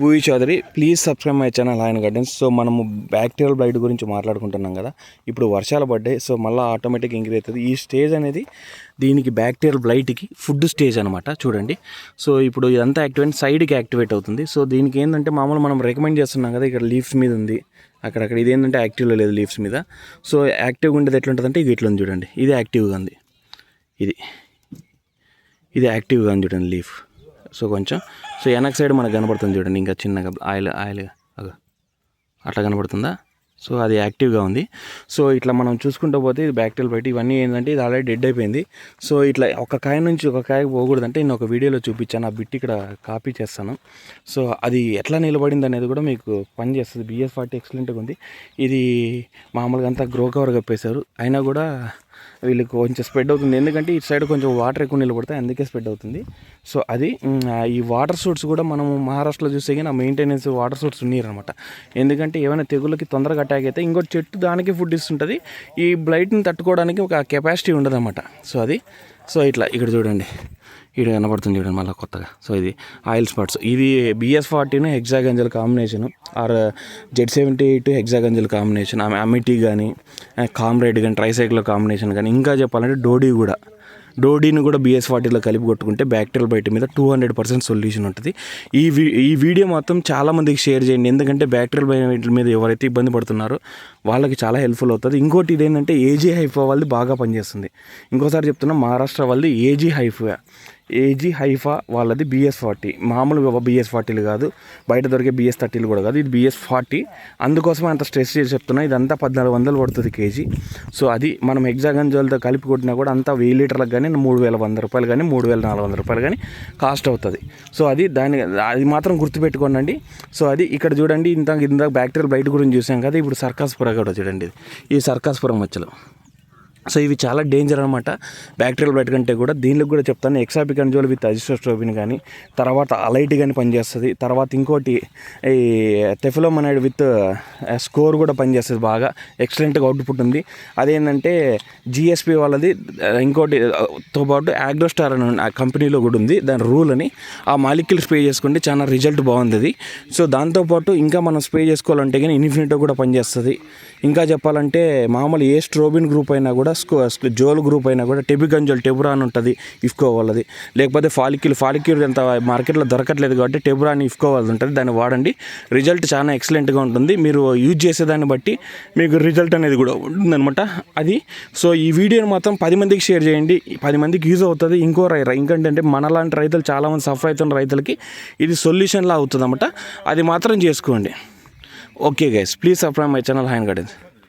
భూయి Chowdary please subscribe my channel ఆయన gardens so మనము bacterial blight గురించి మాట్లాడుకుంటున్నాం కదా. ఇప్పుడు వర్షాలు పడ్డాయి. సో మళ్ళీ ఆటోమేటిక్ ఇంక్రీజ్ అవుతుంది. ఈ స్టేజ్ అనేది దీనికి బ్యాక్టీరియల్ బ్లైట్కి ఫుడ్ స్టేజ్ అనమాట చూడండి. సో ఇప్పుడు ఇదంతా యాక్టివేట్ సైడ్కి యాక్టివేట్ అవుతుంది. సో దీనికి ఏంటంటే మామూలు మనం రికమెండ్ చేస్తున్నాం కదా ఇక్కడ లీవ్స్ మీద ఉంది. అక్కడక్కడ ఇదేంటంటే యాక్టివ్లో లేదు లీవ్స్ మీద. సో యాక్టివ్గా ఉండేది ఎట్లుంటుందంటే ఇది ఇట్లా ఉంది చూడండి. ఇది యాక్టివ్గా ఉంది. ఇది. ఇది యాక్టివ్గా ఉంది చూడండి లీఫ్ సో కొంచెం సో వెనక సైడ్ మనకు కనబడుతుంది చూడండి ఇంకా చిన్నగా ఆయిల్ ఆయిల్ అట్లా కనబడుతుందా సో అది యాక్టివ్గా ఉంది. సో ఇట్లా మనం చూసుకుంటూ పోతే ఇది బ్యాక్టీరియల్ బయట ఇవన్నీ ఏంటంటే ఇది ఆల్రెడీ డెడ్ అయిపోయింది. సో ఇట్లా ఒక కాయ నుంచి ఒక కాయ పోకూడదంటే నేను ఒక వీడియోలో చూపించాను ఆ బిట్ ఇక్కడ కాపీ చేస్తాను. సో అది ఎట్లా నిలబడింది అనేది కూడా మీకు పని చేస్తుంది. బిఎస్ ఫార్టీ ఎక్సలెంట్గా ఉంది. ఇది మామూలుగా అంతా గ్రో కవర్ కప్పేశారు. అయినా కూడా వీళ్ళకి కొంచెం స్ప్రెడ్ అవుతుంది. ఎందుకంటే ఇటు సైడ్ కొంచెం వాటర్ ఎక్కువ నిలబడతాయి. అందుకే స్ప్రెడ్ అవుతుంది. సో అది ఈ వాటర్ సూట్స్ కూడా మనం మహారాష్ట్రలో చూస్తే కానీ మెయింటెనెన్స్ వాటర్ సూట్స్ ఉన్నారనమాట ఎందుకంటే ఏమైనా తెగులకి తొందరగా అటాక్ అయితే ఇంకో చెట్టు దానికి ఫుడ్ ఇస్తుంటుంది. ఈ బ్లైట్ని తట్టుకోవడానికి ఒక కెపాసిటీ ఉండదన్నమాట. సో అది సో ఇట్లా ఇక్కడ చూడండి. ఇక్కడ కనబడుతుంది చూడండి మళ్ళీ కొత్తగా. సో ఇది ఆయిల్ స్పాట్స్. ఇది BS ఫార్టీను hexaconazole combination R Z seventy eight hexaconazole combination ఆమె అమిటీ కానీ కామ్రేడ్ కానీ ట్రైసైకిల్ కాంబినేషన్ కానీ ఇంకా చెప్పాలంటే డోడీ కూడా. డోడీని కూడా బిఎస్ ఫార్టీలో కలిపి కొట్టుకుంటే బ్యాక్టీరియల్ బయట మీద టూ హండ్రెడ్ పర్సెంట్ సొల్యూషన్ ఉంటుంది. ఈ వీ ఈ వీడియో మొత్తం చాలా మందికి షేర్ చేయండి. ఎందుకంటే బ్యాక్టీరియల్ బయట మీద ఎవరైతే ఇబ్బంది పడుతున్నారో వాళ్ళకి చాలా హెల్ప్ఫుల్ అవుతుంది. ఇంకోటి ఇదేంటంటే ఏజీ హైఫా వాళ్ళది బాగా పనిచేస్తుంది. ఇంకోసారి చెప్తున్నా మహారాష్ట్ర వాళ్ళది ఏజీ హైఫా ఏజీ హైఫా వాళ్ళది బిఎస్ ఫార్టీ మామూలుగా బిఎస్ ఫార్టీలు కాదు. బయట దొరికే బిఎస్ థర్టీలు కూడా కాదు. ఇది బిఎస్ ఫార్టీ అందుకోసమే అంత స్ట్రెస్ చేసి చెప్తున్నా. ఇదంతా పద్నాలుగు వందలు పడుతుంది కేజీ సో అది మనం ఎగ్జాగన్ జోల్తో కలిపి కొట్టినా కూడా అంతా వెయ్యి లీటర్లకు కానీ మూడు వేల వంద రూపాయలు కానీ మూడు వేల నాలుగు వందల రూపాయలు కానీ కాస్ట్ అవుతుంది. సో అది దాని అది మాత్రం గుర్తుపెట్టుకోండి సో అది ఇక్కడ చూడండి. ఇంత ఇంత బ్యాక్టీరియల్ బయట గురించి చూసాం కదా. ఇప్పుడు సర్కాస్పుర కూడా చూడండి. ఇది. ఈ సర్కాస్పురం మచ్చలు. సో ఇవి చాలా డేంజర్ అనమాట బ్యాక్టీరియల్ బ్లడ్ కంటే కూడా దీనికి కూడా చెప్తాను ఎక్సాపికన్జోల్ విత్ అజిస్టోస్ట్రోబిన్ కానీ తర్వాత అలైట్ కానీ పనిచేస్తుంది. తర్వాత ఇంకోటి ఈ తెఫిలోమనైడ్ విత్ స్కోర్ కూడా పనిచేస్తుంది బాగా. ఎక్సలెంట్గా అవుట్పుట్ ఉంది. అదేంటంటే జిఎస్పి వాళ్ళది ఇంకోటి తో పాటు యాగ్రోస్టార్ అని ఆ కంపెనీలో కూడా ఉంది. దాని రూల్ అని. ఆ మాలిక్యూల్ స్ప్రే చేసుకుంటే చాలా రిజల్ట్ బాగుంది అది. సో దాంతోపాటు ఇంకా మనం స్ప్రే చేసుకోవాలంటే కానీ ఇన్ఫినిటో కూడా పనిచేస్తుంది. ఇంకా చెప్పాలంటే మామూలు ఏ స్ట్రోబిన్ గ్రూప్ అయినా కూడా స్కో జోల్ గ్రూప్ అయినా కూడా టెబిగంజోల్ టెబురాన్ ఉంటుంది ఇఫ్కో వాళ్ళది. లేకపోతే ఫాలిక్యూల్ ఫాలిక్యూల్ అంత మార్కెట్లో దొరకట్లేదు కాబట్టి టెబురాన్ ఇఫ్కో వాళ్ళది ఉంటుంది. దాన్ని వాడండి. రిజల్ట్ చాలా ఎక్సలెంట్గా ఉంటుంది. మీరు యూజ్ చేసేదాన్ని బట్టి మీకు రిజల్ట్ అనేది కూడా ఉంటుందన్నమాట. అది సో ఈ వీడియోని మాత్రం పది మందికి షేర్ చేయండి. పది మందికి యూజ్ అవుతుంది. ఇంకో ఇంకంటే మనలాంటి రైతులు చాలామంది సఫర్ అవుతున్న రైతులకి ఇది సొల్యూషన్లా అవుతుంది అది మాత్రం చేసుకోండి. Okay guys please subscribe my channel hand gardens